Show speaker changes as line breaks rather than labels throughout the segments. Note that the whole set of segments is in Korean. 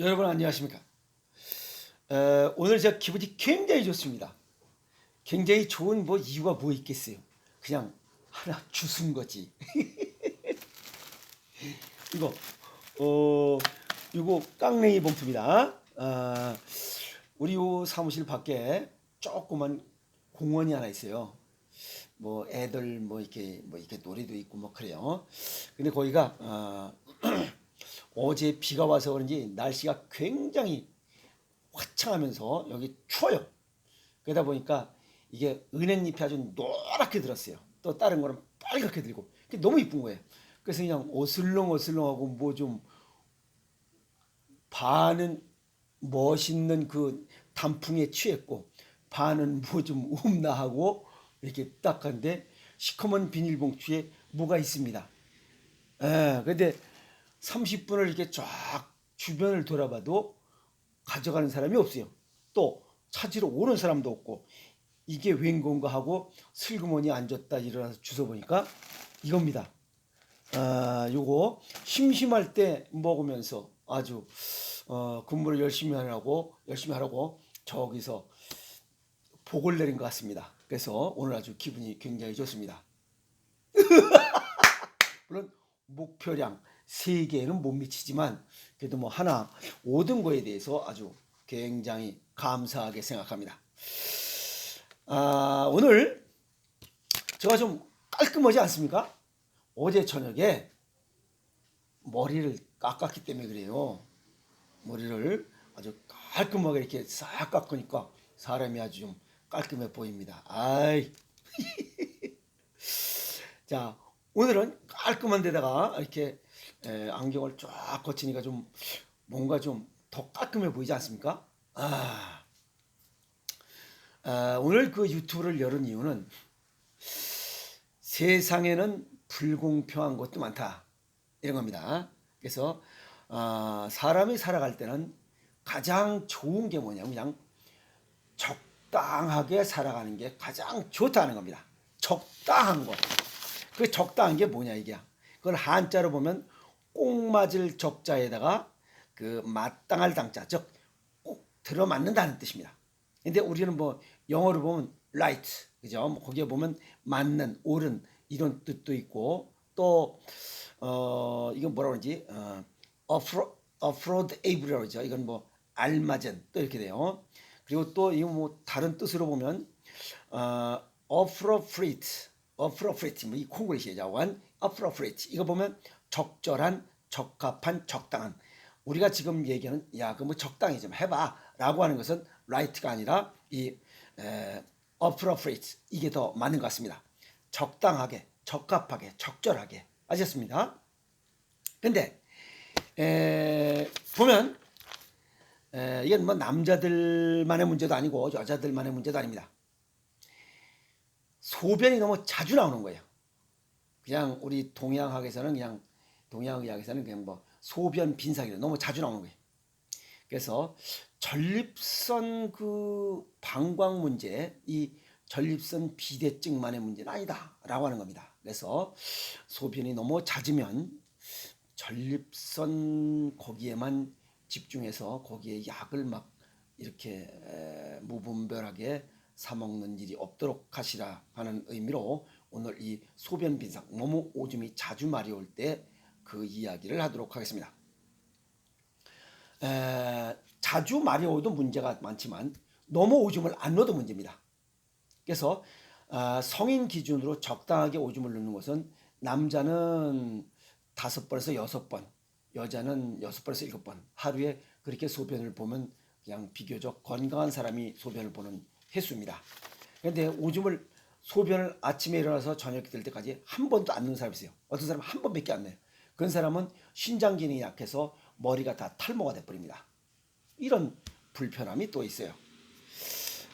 여러분 안녕하십니까? 어, 오늘 제가 기분이 굉장히 좋습니다. 굉장히 좋은 뭐 이유가 뭐 있겠어요? 그냥 하나 주순 거지. 이거 어 이거 깡냉이 봉투입니다. 아, 우리 요 사무실 밖에 조그만 공원이 하나 있어요. 뭐 애들 뭐 이렇게 뭐 이렇게 놀이도 있고 뭐 그래요. 근데 거기가 아, 어제 비가 와서 그런지 날씨가 굉장히 화창하면서 여기 추워요. 그러다 보니까 이게 은행잎이 아주 노랗게 들었어요. 또 다른 거는 빨갛게 들고 너무 이쁜 거예요. 그래서 그냥 어슬렁 어슬렁하고 뭐 좀 반은 멋있는 그 단풍에 취했고 반은 뭐 좀 음나하고 이렇게 딱 한데 시커먼 비닐봉투에 뭐가 있습니다. 예, 근데 30분을 이렇게 쫙 주변을 돌아봐도 가져가는 사람이 없어요. 또 찾으러 오는 사람도 없고 이게 웬 건가 하고 슬그머니 앉았다 일어나서 주워 보니까 이겁니다. 아, 요거 심심할 때 먹으면서 아주 어, 근무를 열심히 하라고 열심히 하라고 저기서 복을 내린 것 같습니다. 그래서 오늘 아주 기분이 굉장히 좋습니다. 물론 목표량 세 개는 못 미치지만 그래도 뭐 하나 얻은 거에 대해서 아주 굉장히 감사하게 생각합니다. 아, 오늘 제가 좀 깔끔하지 않습니까? 어제 저녁에 머리를 깎았기 때문에 그래요. 머리를 아주 깔끔하게 이렇게 싹 깎으니까 사람이 아주 좀 깔끔해 보입니다. 아이. 자, 오늘은 깔끔한 데다가 이렇게 에, 안경을 쫙 거치니까 좀 뭔가 좀 더 깔끔해 보이지 않습니까? 아, 아, 오늘 그 유튜브를 열은 이유는 세상에는 불공평한 것도 많다 이런 겁니다. 그래서 아, 사람이 살아갈 때는 가장 좋은 게 뭐냐면 그냥 적당하게 살아가는 게 가장 좋다는 겁니다. 적당한 거. 그 적당한 게 뭐냐 이게. 그걸 한자로 보면 꼭 맞을 적자에다가 그 마땅할 당자, 즉 꼭 들어맞는다는 뜻입니다. 근데 우리는 뭐 영어로 보면 right, 그죠? 뭐 거기에 보면 맞는, 옳은 이런 뜻도 있고 또 어, 이건 뭐라 그러지? 어, affro, affordable이라고 그러죠. 이건 뭐 알맞은 또 이렇게 돼요. 그리고 또 이거 뭐 다른 뜻으로 보면 어, appropriate, appropriate 뭐이 콩글리시에 자원 appropriate 이거 보면 적절한, 적합한, 적당한. 우리가 지금 얘기하는 야 그 뭐 적당히 좀 해봐라고 하는 것은 right가 아니라 이 에, appropriate 이게 더 맞는 것 같습니다. 적당하게, 적합하게, 적절하게 아셨습니다. 근데 에, 보면 에, 이건 뭐 남자들만의 문제도 아니고 여자들만의 문제도 아닙니다. 소변이 너무 자주 나오는 거예요. 그냥 우리 동양학에서는 그냥 동양의학에서는 그냥 뭐 소변 빈사기로 너무 자주 나오는 거예요. 그래서 전립선 그 방광 문제, 이 전립선 비대증만의 문제는 아니다라고 하는 겁니다. 그래서 소변이 너무 잦으면 전립선 거기에만 집중해서 거기에 약을 막 이렇게 에, 무분별하게 사 먹는 일이 없도록 하시라 하는 의미로 오늘 이 소변 빈상 너무 오줌이 자주 마려울 때 그 이야기를 하도록 하겠습니다. 에, 자주 마려워도 문제가 많지만 너무 오줌을 안 넣어도 문제입니다. 그래서 아, 성인 기준으로 적당하게 오줌을 넣는 것은 남자는 다섯 번에서 여섯 번, 여자는 여섯 번에서 일곱 번 하루에 그렇게 소변을 보면 그냥 비교적 건강한 사람이 소변을 보는 횟수입니다. 그런데 오줌을 소변을 아침에 일어나서 저녁에 될 때까지 한 번도 안 넣는 사람이 있어요. 어떤 사람은 한 번밖에 안 넣어요. 그런 사람은 신장 기능이 약해서 머리가 다 탈모가 돼버립니다. 이런 불편함이 또 있어요.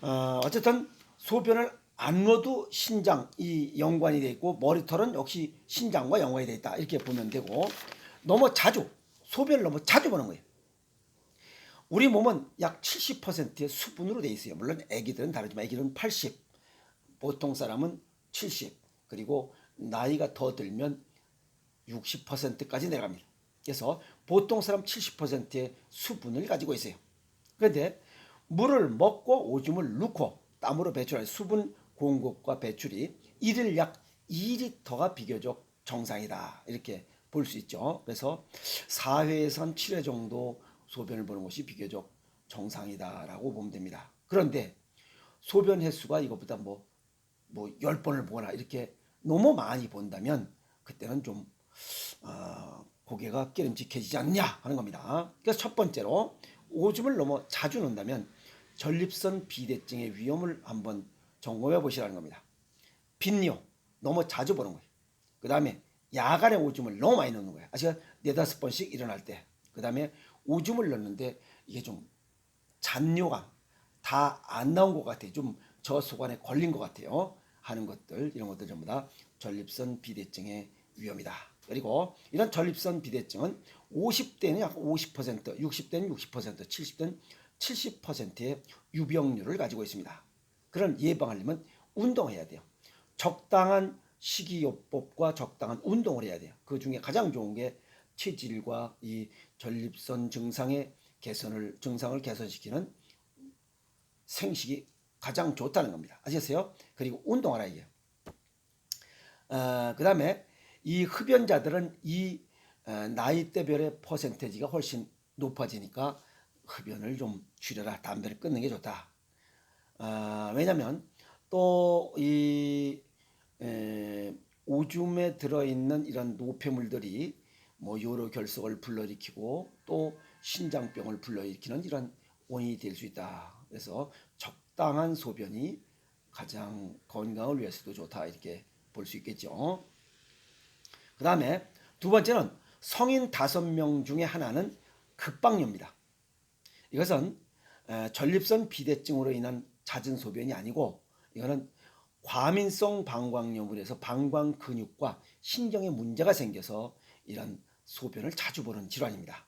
어, 어쨌든 소변을 안 넣어도 신장 이 연관이 돼 있고 머리털은 역시 신장과 연관이 돼 있다 이렇게 보면 되고 너무 자주 소변을 너무 자주 보는 거예요. 우리 몸은 약 70%의 수분으로 돼 있어요. 물론 아기들은 다르지만 아기들은 80, 보통 사람은 70, 그리고 나이가 더 들면 60%까지 내려갑니다. 그래서 보통 사람 70%의 수분을 가지고 있어요. 그런데 물을 먹고 오줌을 넣고 땀으로 배출할 수분 공급과 배출이 일일 약 2리터가 비교적 정상이다. 이렇게 볼 수 있죠. 그래서 4회에서 한 7회 정도 소변을 보는 것이 비교적 정상이다라고 보면 됩니다. 그런데 소변 횟수가 이것보다 뭐, 뭐 10번을 보거나 이렇게 너무 많이 본다면 그때는 좀, 어, 고개가 깨름직해지지 않냐 하는 겁니다. 그래서 첫 번째로 오줌을 너무 자주 넣는다면 전립선 비대증의 위험을 한번 점검해 보시라는 겁니다. 빈뇨 너무 자주 보는 거예요. 그 다음에 야간에 오줌을 너무 많이 넣는 거예요. 아시가 네다섯 번씩 일어날 때. 그 다음에 오줌을 넣는데 이게 좀 잔뇨감 다안 나온 것 같아요. 좀 저소관에 걸린 것 같아요. 하는 것들 이런 것들 전부 다 전립선 비대증의 위험이다. 그리고 이런 전립선 비대증은 50대는 약 50%, 60대는 60%, 70대는 70%의 유병률을 가지고 있습니다. 그런 예방하려면 운동해야 돼요. 적당한 식이요법과 적당한 운동을 해야 돼요. 그 중에 가장 좋은 게 체질과 이 전립선 증상의 개선을 증상을 개선시키는 생식이 가장 좋다는 겁니다. 아시겠어요? 그리고 운동하라 이게. 어, 그 다음에 이 흡연자들은 이 어, 나이대별의 퍼센테이지가 훨씬 높아지니까 흡연을 좀 줄여라. 담배를 끊는 게 좋다. 어, 왜냐하면 또이 오줌에 들어있는 이런 노폐물들이 뭐 요로 결석을 불러일으키고 또 신장병을 불러일으키는 이런 원인이 될 수 있다. 그래서 적당한 소변이 가장 건강을 위해서도 좋다 이렇게 볼 수 있겠죠. 그 다음에 두 번째는 성인 다섯 명 중에 하나는 급박뇨입니다. 이것은 전립선 비대증으로 인한 잦은 소변이 아니고 이거는 과민성 방광염으로 해서 방광 근육과 신경에 문제가 생겨서 이런 소변을 자주 보는 질환입니다.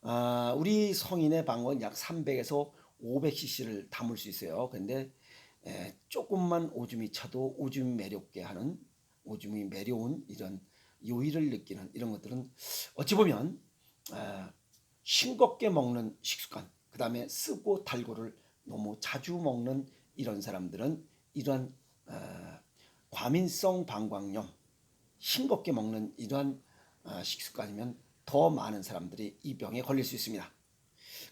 아, 우리 성인의 방광은 약 300에서 500cc를 담을 수 있어요. 근데 에, 조금만 오줌이 차도 오줌이 매렵게 하는 오줌이 매려운 이런 요일을 느끼는 이런 것들은 어찌 보면 에, 싱겁게 먹는 식습관, 그 다음에 쓰고 달고를 너무 자주 먹는 이런 사람들은 이런 어, 과민성 방광염, 싱겁게 먹는 이러한 어, 식습관이면 더 많은 사람들이 이 병에 걸릴 수 있습니다.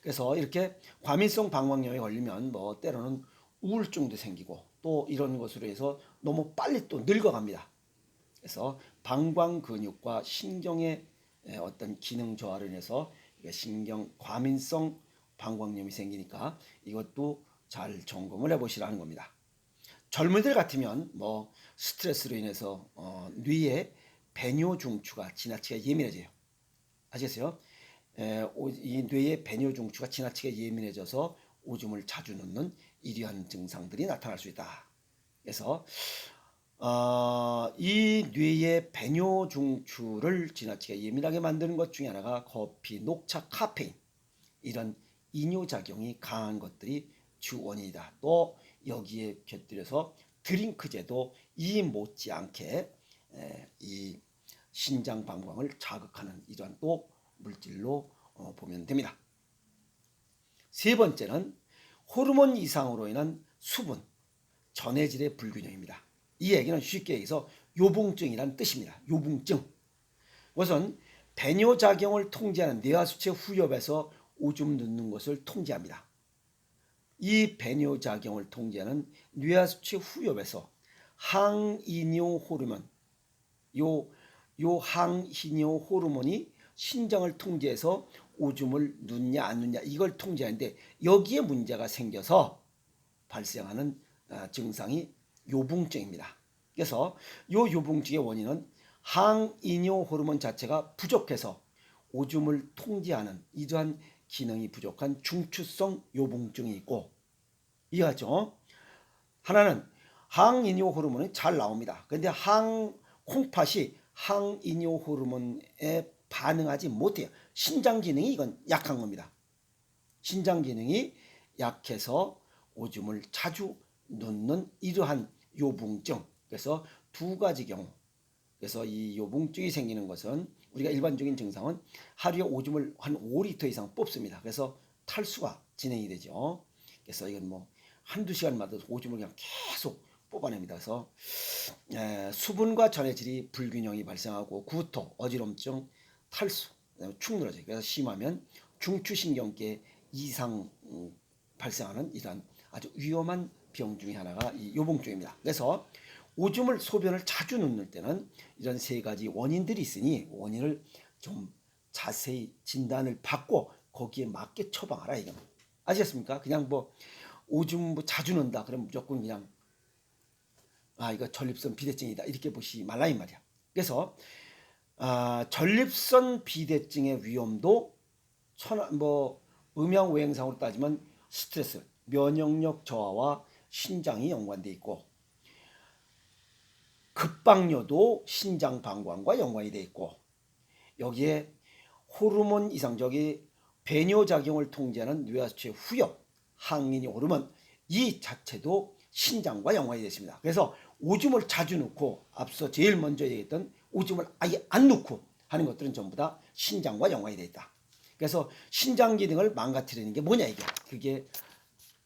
그래서 이렇게 과민성 방광염에 걸리면 뭐 때로는 우울증도 생기고 또 이런 것으로 해서 너무 빨리 또 늙어갑니다. 그래서 방광 근육과 신경의 어떤 기능 저하로 인해서 신경 과민성 방광염이 생기니까 이것도 잘 점검을 해보시라는 겁니다. 젊은이들 같으면 뭐 스트레스로 인해서 어, 뇌의 배뇨 중추가 지나치게 예민해져요. 아시겠어요? 에, 오, 이 뇌의 배뇨 중추가 지나치게 예민해져서 오줌을 자주 넣는 이러한 증상들이 나타날 수 있다. 그래서 어, 이 뇌의 배뇨 중추를 지나치게 예민하게 만드는 것 중에 하나가 커피, 녹차, 카페인 이런 이뇨 작용이 강한 것들이 주 원인이다. 또 여기에 곁들여서 드링크제도 이 못지않게 이 신장 방광을 자극하는 이러한 또 물질로 어, 보면 됩니다. 세 번째는 호르몬 이상으로 인한 수분, 전해질의 불균형입니다. 이 얘기는 쉽게 얘기해서 요붕증이란 뜻입니다. 요붕증. 우선 배뇨작용을 통제하는 뇌하수체 후엽에서 오줌 넣는 것을 통제합니다. 이 배뇨 작용을 통제하는 뇌하수체 후엽에서 항이뇨 호르몬 요, 요 항이뇨 호르몬이 신장을 통제해서 오줌을 넣냐 안 넣냐 이걸 통제하는데 여기에 문제가 생겨서 발생하는 아, 증상이 요붕증입니다. 그래서 요 요붕증의 원인은 항이뇨 호르몬 자체가 부족해서 오줌을 통제하는 이러한 기능이 부족한 중추성 요붕증이 있고 이해하죠? 하나는 항이뇨 호르몬이 잘 나옵니다. 근데 항 콩팥이 항이뇨 호르몬에 반응하지 못해요. 신장 기능이 이건 약한 겁니다. 신장 기능이 약해서 오줌을 자주 넣는 이러한 요붕증. 그래서 두 가지 경우. 그래서 이 요붕증이 생기는 것은 우리가 일반적인 증상은 하루에 오줌을 한 5리터 이상 뽑습니다. 그래서 탈수가 진행이 되죠. 그래서 이건 뭐 한두 시간마다 오줌을 그냥 계속 뽑아냅니다. 그래서 에, 수분과 전해질이 불균형이 발생하고 구토, 어지럼증, 탈수, 그다음에 축 늘어져요. 그래서 심하면 중추신경계 이상 음, 발생하는 이러한 아주 위험한 병 중에 하나가 이 요봉증입니다. 그래서 오줌을 소변을 자주 넣는 때는 이런 세 가지 원인들이 있으니 원인을 좀 자세히 진단을 받고 거기에 맞게 처방하라 이거 아시겠습니까? 그냥 뭐 오줌 뭐 자주 넣는다 그러면 무조건 그냥 아 이거 전립선 비대증이다 이렇게 보시 말라 이 말이야. 그래서 아, 전립선 비대증의 위험도 천, 뭐 음양 오행상으로 따지면 스트레스, 면역력 저하와 신장이 연관돼 있고 급박료도 신장 방광과 연관이 돼 있고 여기에 호르몬 이상적이 배뇨 작용을 통제하는 뇌하수체 후엽 항인이 오르면 이 자체도 신장과 연관이 됐습니다. 그래서 오줌을 자주 넣고 앞서 제일 먼저 얘기했던 오줌을 아예 안 넣고 하는 것들은 전부 다 신장과 연관이 돼 있다. 그래서 신장 기능을 망가뜨리는 게 뭐냐 이게 그게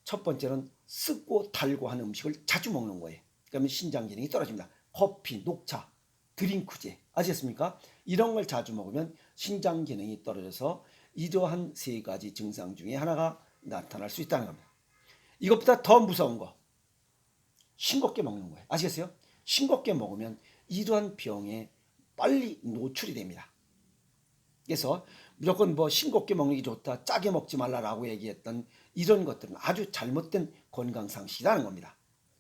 첫 번째는 쓰고 달고 하는 음식을 자주 먹는 거예요. 그러면 신장 기능이 떨어집니다. 커피, 녹차, 드링크제 아시겠습니까? 이런 걸 자주 먹으면 신장 기능이 떨어져서 이러한 세 가지 증상 중에 하나가 나타날 수 있다는 겁니다. 이것보다 더 무서운 거 싱겁게 먹는 거예요. 아시겠어요? 싱겁게 먹으면 이러한 병에 빨리 노출이 됩니다. 그래서 무조건 뭐 싱겁게 먹는 게 좋다, 짜게 먹지 말라라고 얘기했던 이런 것들은 아주 잘못된 건강 상식이라는 겁니다.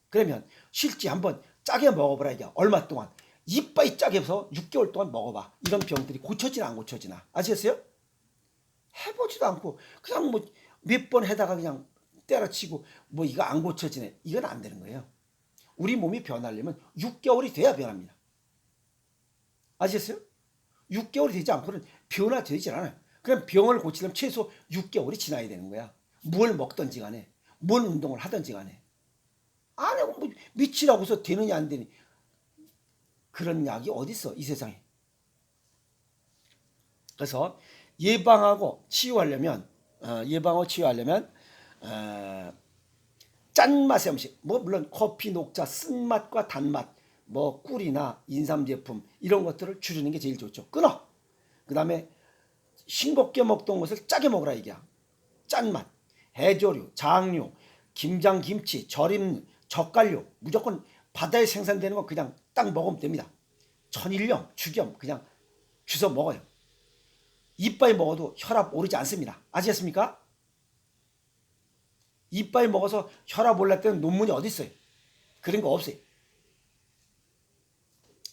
그러면 실제 한번 짜게 먹어보라 이게 얼마 동안 이빨이 짜게 해서 6개월 동안 먹어봐. 이런 병들이 고쳐지나 안 고쳐지나 아시겠어요? 해보지도 않고 그냥 뭐 몇 번 해다가 그냥 때려치고 뭐 이거 안 고쳐지네. 이건 안 되는 거예요. 우리 몸이 변하려면 6개월이 돼야 변합니다. 아시겠어요? 6개월이 되지 않고는 변화되지 않아요. 그럼 병을 고치려면 최소 6개월이 지나야 되는 거야. 뭘 먹든지 간에, 뭔 운동을 하든지 간에. 안 하고 뭐 미치라고서 되느냐 안 되니. 그런 약이 어딨어, 이 세상에. 그래서 예방하고 치유하려면, 어, 예방하고 치유하려면, 어, 짠맛의 음식, 뭐 물론 커피, 녹차, 쓴맛과 단맛, 뭐 꿀이나 인삼 제품 이런 것들을 줄이는 게 제일 좋죠. 끊어. 그 다음에 싱겁게 먹던 것을 짜게 먹으라 이게야. 짠맛, 해조류, 장류, 김장, 김치, 절임, 젓갈류 무조건 바다에 생산되는 거 그냥 딱 먹으면 됩니다. 천일염, 죽염 그냥 주워 먹어요. 이빨 먹어도 혈압 오르지 않습니다. 아시겠습니까? 이빨 먹어서 혈압 올랐다는 논문이 어디 있어요? 그런 거 없어요.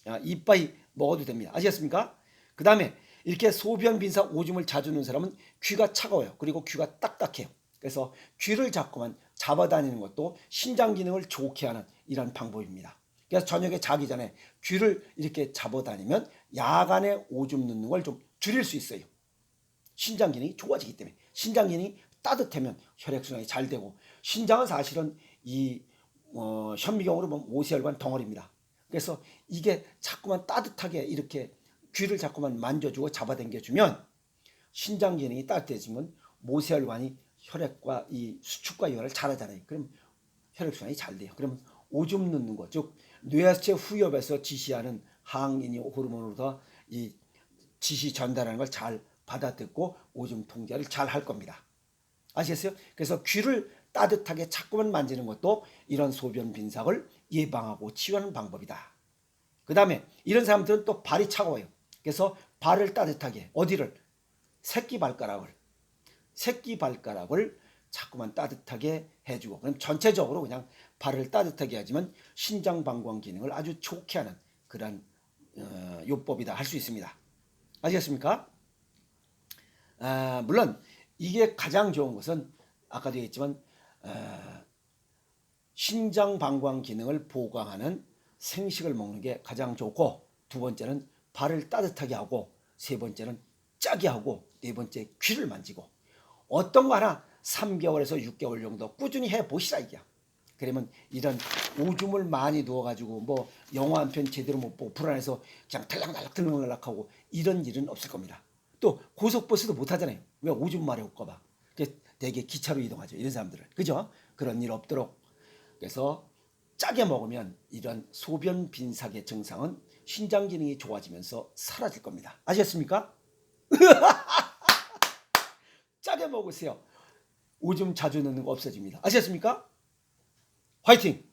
야, 이빨 먹어도 됩니다. 아시겠습니까? 그 다음에 이렇게 소변 빈사 오줌을 자주 넣는 사람은 귀가 차가워요. 그리고 귀가 딱딱해요. 그래서 귀를 자꾸만 잡아다니는 것도 신장 기능을 좋게 하는 이런 방법입니다. 그래서 저녁에 자기 전에 귀를 이렇게 잡아다니면 야간에 오줌 넣는 걸 좀 줄일 수 있어요. 신장 기능이 좋아지기 때문에 신장 기능이 따뜻하면 혈액순환이 잘 되고 신장은 사실은 이 어, 현미경으로 보면 오세혈관 덩어리입니다. 그래서 이게 자꾸만 따뜻하게 이렇게 귀를 자꾸만 만져주고 잡아당겨주면 신장 기능이 따뜻해지면 모세혈관이 혈액과 이 수축과 이완을 잘하잖아요. 그럼 혈액순환이 잘 돼요. 그러면 오줌 넣는 것, 즉 뇌하체 후엽에서 지시하는 항인이 호르몬으로서 이 지시 전달하는 걸 잘 받아듣고 오줌 통제를 잘 할 겁니다. 아시겠어요? 그래서 귀를 따뜻하게 자꾸만 만지는 것도 이런 소변 빈삭을 예방하고 치유하는 방법이다. 그 다음에 이런 사람들은 또 발이 차가워요. 그래서 발을 따뜻하게 어디를 새끼 발가락을 새끼 발가락을 자꾸만 따뜻하게 해주고 그럼 전체적으로 그냥 발을 따뜻하게 하지만 신장 방광 기능을 아주 좋게 하는 그런 어, 요법이다 할 수 있습니다. 아시겠습니까? 아, 물론 이게 가장 좋은 것은 아까도 얘기했지만 어, 신장 방광 기능을 보강하는 생식을 먹는 게 가장 좋고 두 번째는 발을 따뜻하게 하고 세 번째는 짜게 하고 네 번째 귀를 만지고 어떤 거 하나 3개월에서 6개월 정도 꾸준히 해 보시라 이게. 그러면 이런 오줌을 많이 누워가지고 뭐 영화 한 편 제대로 못 보고 불안해서 그냥 탈락날락 들락날락하고 이런 일은 없을 겁니다. 또 고속버스도 못 타잖아요. 왜 오줌 마려 올까봐. 되게 기차로 이동하죠. 이런 사람들은 그죠? 그런 일 없도록 그래서 짜게 먹으면 이런 소변 빈삭의 증상은 신장 기능이 좋아지면서 사라질 겁니다. 아셨습니까? 짜게 먹으세요. 오줌 자주 넣는 거 없어집니다. 아셨습니까? 화이팅!